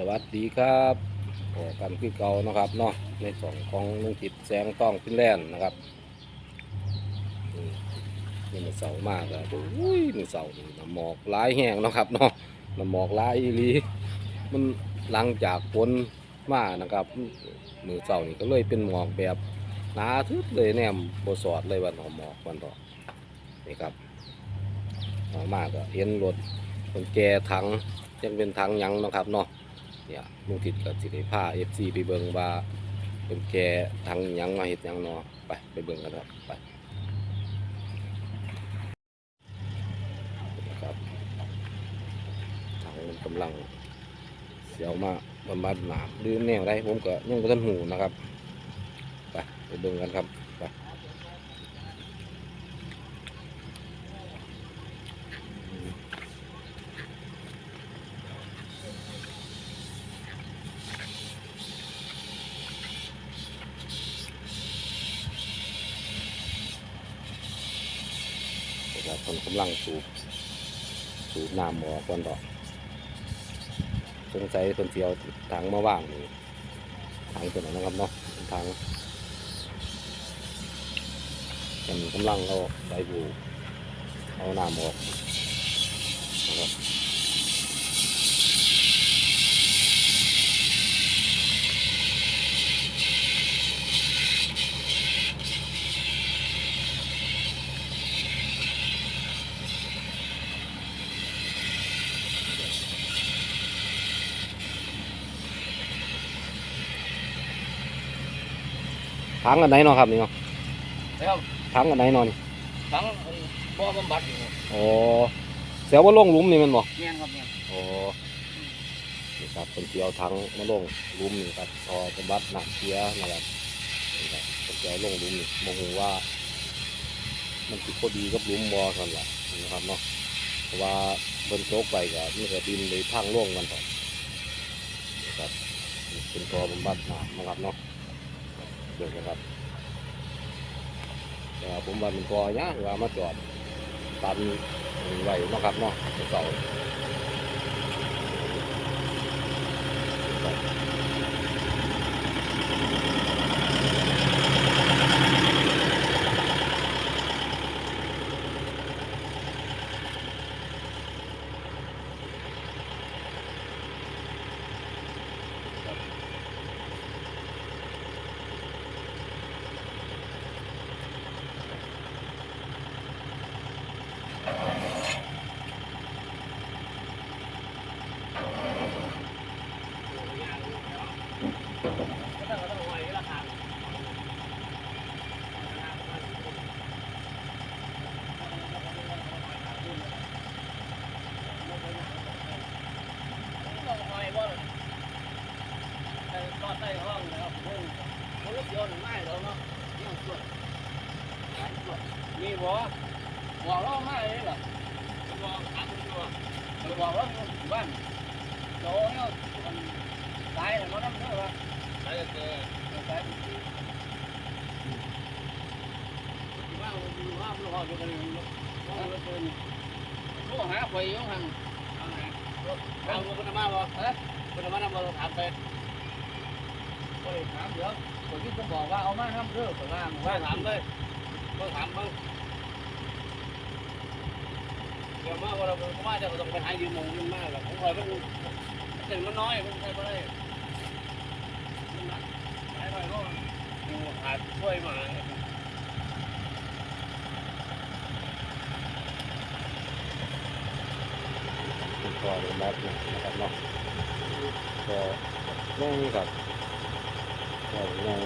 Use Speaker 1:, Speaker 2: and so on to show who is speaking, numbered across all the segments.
Speaker 1: สวัสดีครับพอกันคือเก่านะครับเนาะในสองของลุงจิตแสงต้องฟินแลนนะครับนี่มันเสามากอะอุ้ยมันเสาร์นี่น้ำหมอกลายแห้งนะครับเนาะน้ำหมอกลายอีลีมันหลังจากฝนมานะครับมือเสาร์นี่ก็เลยเป็นหมอกแบบหนาทึบเลยแนมโบสอดเลยวันหอมหมอกวันต่อนี่ครับออกมากก็เห็นรถคนแก่ถังยังเป็นทางยังนะครับเนาะ เนี่ยลุงทิดกับสิริผ้าเอฟซีไปเบิงว่าเป็นแกทางยังมาเห็ดยังนาะไปไปเบิงกันครับไปนะครับทางมันกำลังเสียวมาบำบัดหนามหรือแนวใดผมก็ยังบ่ทันหูนะครับ ไปไปเบิงกันครับไป นะครับคน กำลังสูบสูบน้ำออก่อนดอกสงสัยคนเสียวถังมาว่างนี่ถังตัวนั้นนะครับเนาะถังมันกำลังเอาใบบูเอาน้ำออกนะครับ ถังอันไหนเนาะครับนี่เนาะ
Speaker 2: แล้ว
Speaker 1: ถังอันไหนเนอน
Speaker 2: ทั้งบ่อบำบัดอยู่
Speaker 1: อ๋อเสียวว่าลงหลุมนี่แมันบ่
Speaker 2: แม่นครับแม่น
Speaker 1: อ๋อนี่ครับคนเสียวถังมาลงหลุมนี่ครับพอจะบัดหนักเสียนะครับนี่ครับคนเสียวลงหลุมนี่มองว่า มันสิพอดีกับหลุมบ่เท่านั้นล่ะนะครับเนาะเพราะว่าเพิ่นโจกไปก็มันก็ดินเลยพังล่วงกันต่อนะครับนี่เป็นตัวบำบัดน้ำนะครับเนาะ เดี๋ยวนะครับแต่ว่าผมว่ามันก็ยากว่ามาจอดตันไว้นะครับเนาะเสา
Speaker 2: มีบ่บอกเรามาเลยเหรอบอกถามคุณว่าบอกเราบ้านโตเนี่ยมันตายแล้วมั นนั่นเด้อวะตายแล้วเจอตายที่ว่าอยู่ว่ามันรออยู่กันอยู่ว่ามันเป็นโทรหาข่อยอยู่หั่นเอาไงเอาเพิ่นมาบ่เอ้เพิ่นมานำบ่ถามไปข่อยถามเดี๋ยวข่อยที่ผมบอกว่าเอามาทำเด้อข่อยว่าว่าถามเลยเพิ่นถามเบิ่งเดี๋ยวมาว่าเราผมว่าจะต้องไปหายืมมงยืมมากแบบผมคอยต้องเห็นมันน้อยผมใช้ไม่ได้หายหน่อยก็ดูหาช่วยมา
Speaker 1: เป็นตัวบำบัดนะครับเนาะก็ง่ายครับ ก็ง่าย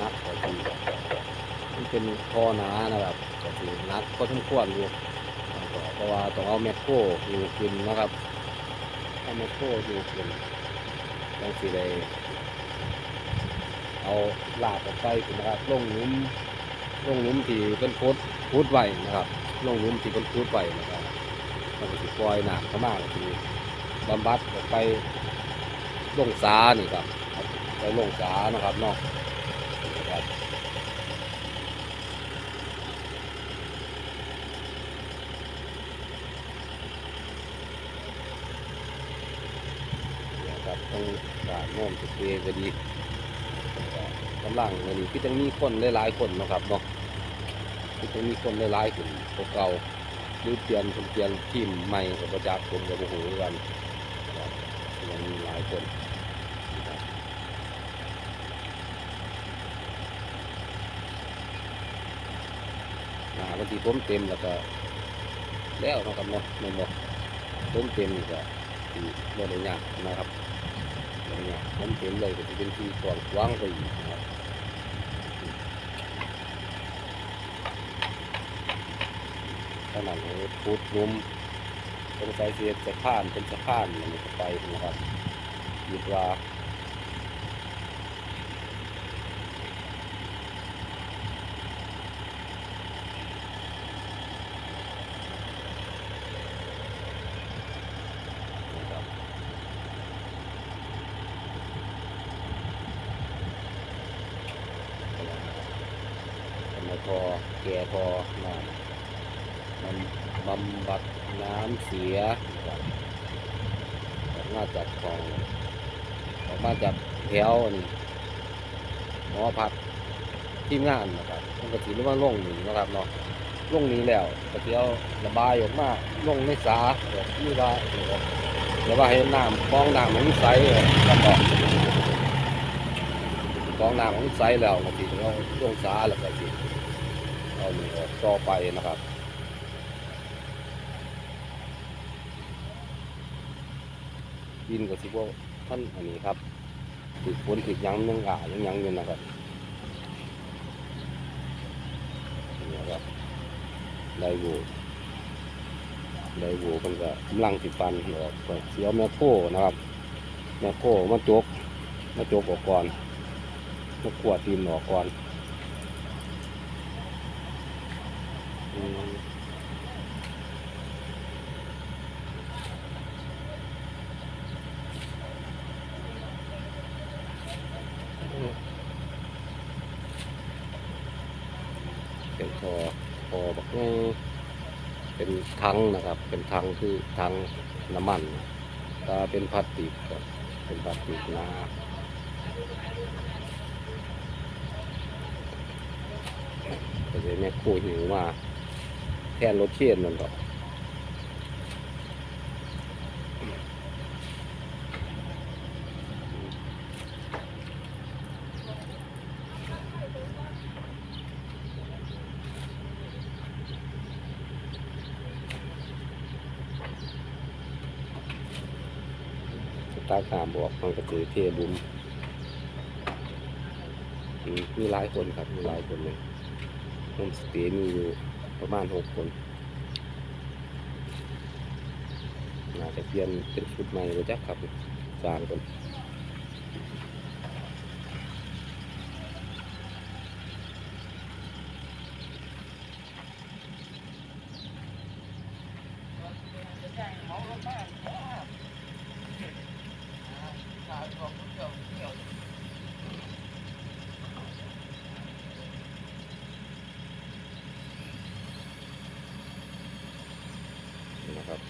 Speaker 1: นักก็ดีมันเป็นคอหนานะครับก็คือนักก็ทั้งควรอยู่เพราะว่าต้องเอาแมคโครอยู่ขึ้นนะครับเอาแมคโครอยู่ขึ้นต้องสิได้เอาลากออกไปนะครับลงหลุมลงหลุมที่เป็นโคดพูดไว้นะครับ ลงหลุมที่เป็นคูดไปนะครับมันก็สิปล่อยหนักเข้ามากทีบำบัดไปลงสานี่ครับไปลงสานะครับเนาะครับครับต้องการโน้มสุดเอวก็ดีกำลังวันนี้ต้องมีคนหลายๆคนนะครับเนาะ คือจะมีคนหลายๆคนตัวเก่าหรือเปลี่ยนคนเปลี่ยนทีมใหม่กับประจักษ์ผมกับโอ้โหกันยังมีหลายคนนะบาบางทีผมเต็มแล้วก็แล้วนะครับเนาะแม่นบ่ผมเต็มนี่ก็ที่บ่ได้ยากนะครับบ่ได้ยากผมเต็มเลยก็จะเป็นที่กว้างกว้างไปอีกนะครับ ขนาดนี้พูดลุ้มเป็นสายเสียสะพานเป็นสะพานมันจะไปนะครับหยุดว่า นะครับทำไมพอแก่พอมามัน บำบัดน้ำเสียออกมาจากคลองออกมาจากแถวนี่หมอพักทีมงานนะครับมันก็ถือว่าล่งหนีนะครับเนาะล่งหนี้แล้วก็เที่ยวระบายออกมาลงในสาแบบที่ว่าเดี๋ยวเดี๋ยวว่าเห็นน้ำกองน้ำมันใสเลยแล้วก็กองน้ำมันใสแล้วบางทีเราลงสาแล้วก็สิเอานี่ออกต่อไปนะครับ ดินก็สิบว่าท่านอันนี้ครับติดฝนติดหยังยังอ่ายังยังอยู่นะครับนี่ครับไดโวไดโวมันก็กำลังสิฟันออกก็เสียวแม่โคนะครับแม่โคมาจกมาจกออกก่อนมาขวดตีนออกก่อนอืมเป็นพอพอ บักง่เป็นถังนะครับ เป็นถังคือถังน้ำมันตาเป็นพลาสติกก็เป็นพลาสติกนะก็เลยแม่คู่หิวมาแทนรถเชียนนั่นดอกส ตาขามบอกมันก็ถือเทบุมมีหลายคนครับมีหลายคนเลยโฮมสเตย์มีอยู่ประมาณหกคนน่าจะเปลี่ยนเป็นชุดใหม่เลยจ้ะครับสร้างคนนะครับ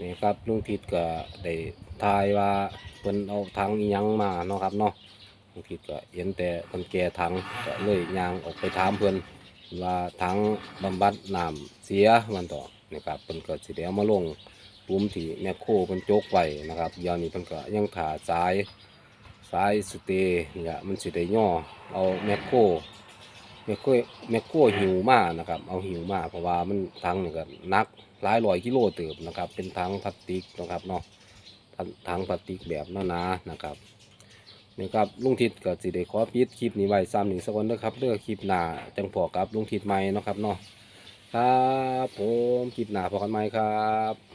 Speaker 1: นี่ ครับลุงทิดก็ได้ทายว่าเพิ่นเอาถังอิหยังมาเนาะครับเนาะลุงทิดก็เห็นแต่เพิ่นแก่ถังก็เลยย่างออกไปถามเพิ่นว่าถังบำบัดน้ำเสียมันต่อนี่ครับเพิ่นก็สิได้เอามาลงปุ่มที่แมคโครเพิ่นโจกไว้นะครับเดี๋ยวนี้เพิ่นก็ยังขาสายสายสเตย์นี่ละมันสิได้ย่อเอาแมคโคร แม่โก้แม่โก้หิวมากนะครับ เอาหิวมากเพราะว่ามันทังนี่ก็นักหลายร้อยกิโลเติบนะครับ เป็นทังพลาสติกนะครับเนาะทังพลาสติกแบบหนาๆนะครับนี่ครับลุงทิศก็สิได้ขอปิดคลิปนี้ไว้ซ้ำหนี่งสักวันนะครับเด้อคลิปหน้าจังพอกับลุงทิศใหม่นะครับเนาะครับผมคลิปหน้าพอกันใหมครับ